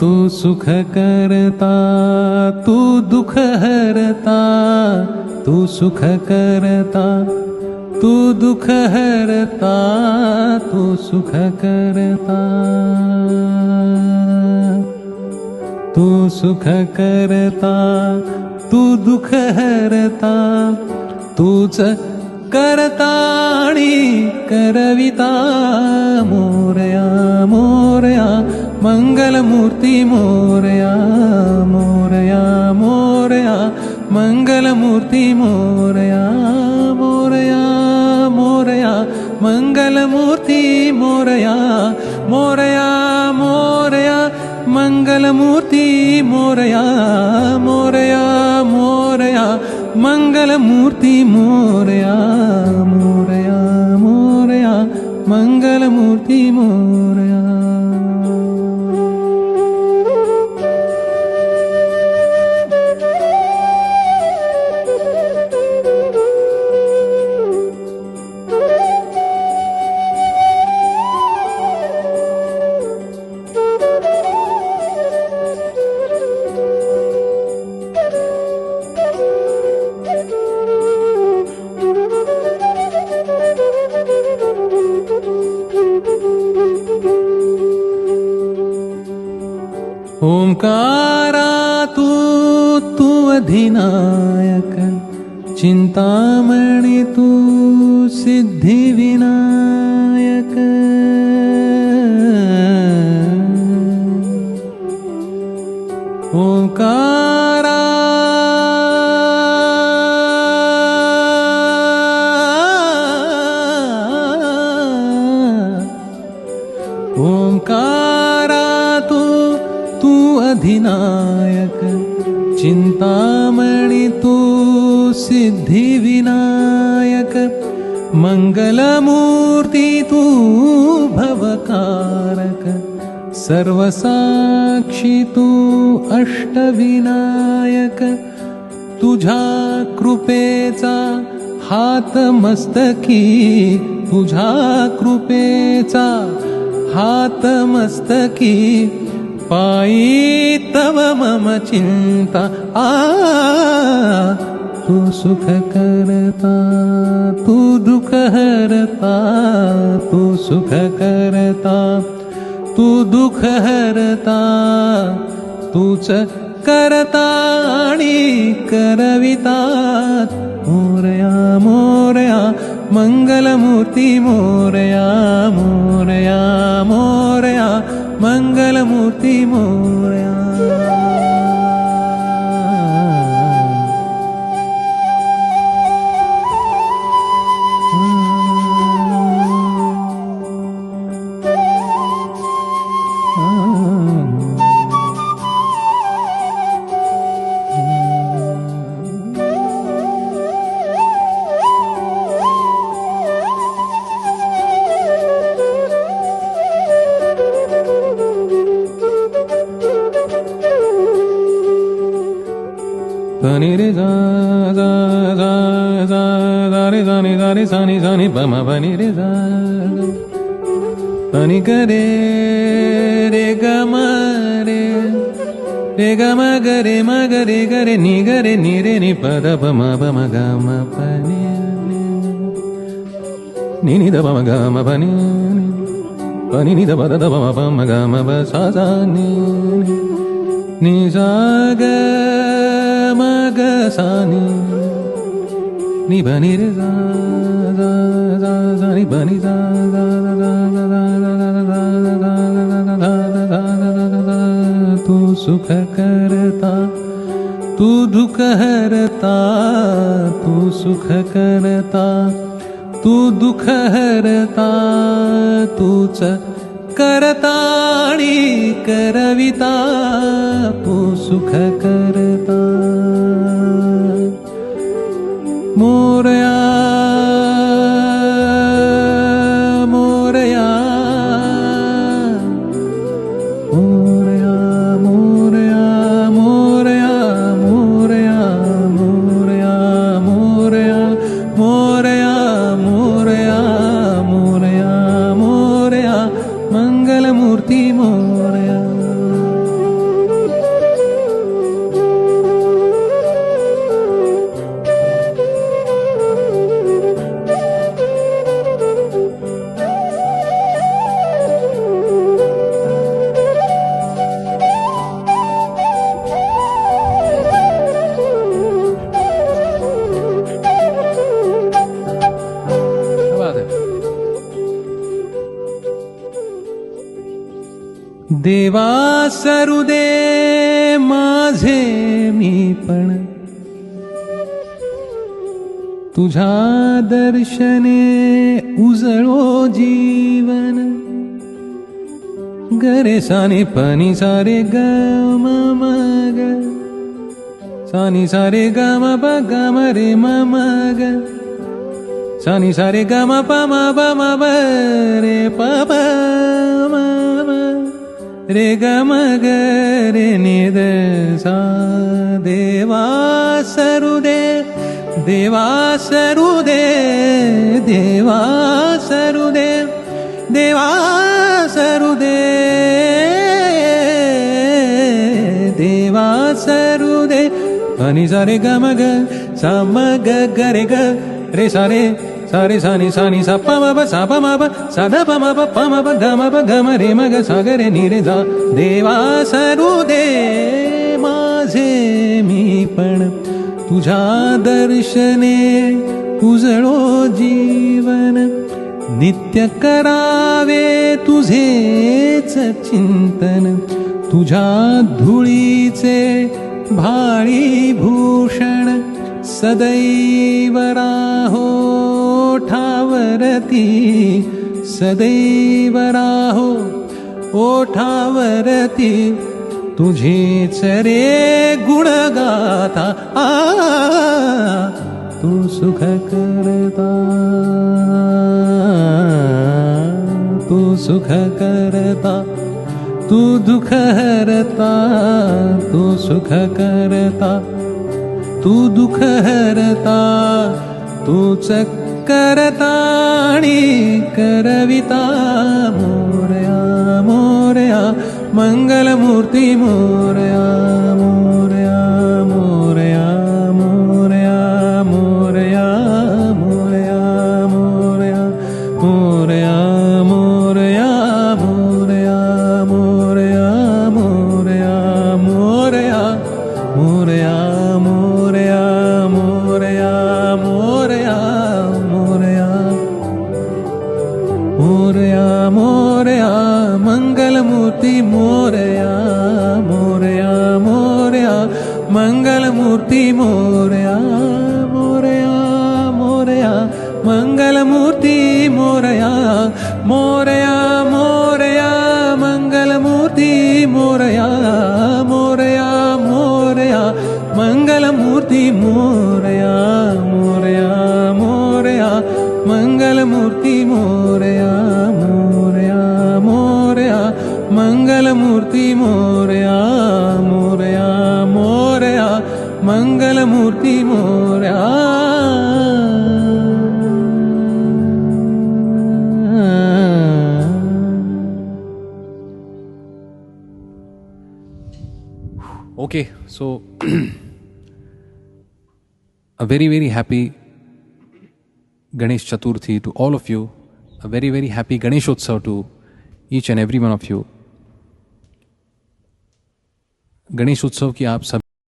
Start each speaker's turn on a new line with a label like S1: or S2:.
S1: तू सुख करता तू दुख हरता तू सुख करता तू दुख हरता तू सुख करता। तू सुख करता तू दुख हरता तूच आणि करविता मोरया मोरया மங்களமூர்த்தி மோரையா மோரையா மோரையா. மங்களமூர்த்தி மோரையா மோரையா மோரையா. மங்களமூர்த்தி மோரையா மோரையா மோரையா. மங்களமூர்த்தி மோரையா மோரையா மோரையா. மங்களமூர்த்தி மோரையா மோரையா மோரையா. மங்களமூர்த்தி மோர पुकारा तू तू अधिनायक। चिंतामणि तू सिद्धि विनायक। ओंकारा ओंकार अधिनायक चिन्तामणि तु सिद्धिविनायक मङ्गलमूर्ति तु भवकारक सर्वसाक्षि तु अष्टविनायक तुझा कृपेचा हातमस्तकी तुझा कृपेचा हातमस्तकी पायी तव मम चिंता आ तू सुख करता तू दुःख हरता तू सुख करता तू दुःख हरता तूच करता आणि करविता। Morya Morya Mangalmurti Morya Morya Morya Mangalmurti Morya Sani re za za za za za re za ni za re sa ni za ni pa ma pa ni re za pa ni ga re re ni ni ni ni ni ni ni ni ni ni ni ni ni ma ga sa ni ni ba ni re za za za za ni ba ni za za za za za za za za तू सुख करता तू दुःख हरता तू सुख करता तू दुःख हरता तूच करता आणि करविता तू सुख करता देवा सरुदे माझे मी पण. तुझ्या दर्शने उजळो जीवन. गरे साने पनी सारे ग मग. ग सानी सारे ग म प ग म रे म ग सानी सारे ग म प म ब म ब रे ग म ग रे नि द सा देवा सरुदे देवा सरुदे देवा सरुदे देवा सरुदे देवा सरुदे आणि सारे ग म ग सा म ग ग रे ग रे सारे सारे सानी सानी सा प म प सा प म प सा ध प म प प म प ग म प ग म रे म ग सा ग रे नि रे जा देवा सरुदे माझे मी पण। तुझ्या दर्शने उजळो जीवन। नित्य करावे तुझेच चिंतन। तुझ्या धुळीचे भाळी भूषण। सदैव राहो। ठावरती सदैव राहो ओठावरती तुझे चरे गुण गाता आ, तू सुख करता, तू सुख करता, तू दुःख हरता, तू सुख करता, तू दुःख हरता तूच करता करताणि करविता Morya Morya Mangalmurti Morya Morya Morya Mangalmurti Morya Morya Morya Mangalmurti Morya Morya Morya Mangalmurti Morya Morya Morya Mangalmurti Morya. Mangalmurti Morya Morya Morya, Mangalmurti Morya. Okay so a very very happy Ganesh Chaturthi to all of you a very very happy Ganeshotsav to each and every one of you Ganesh Utsav की आप सभी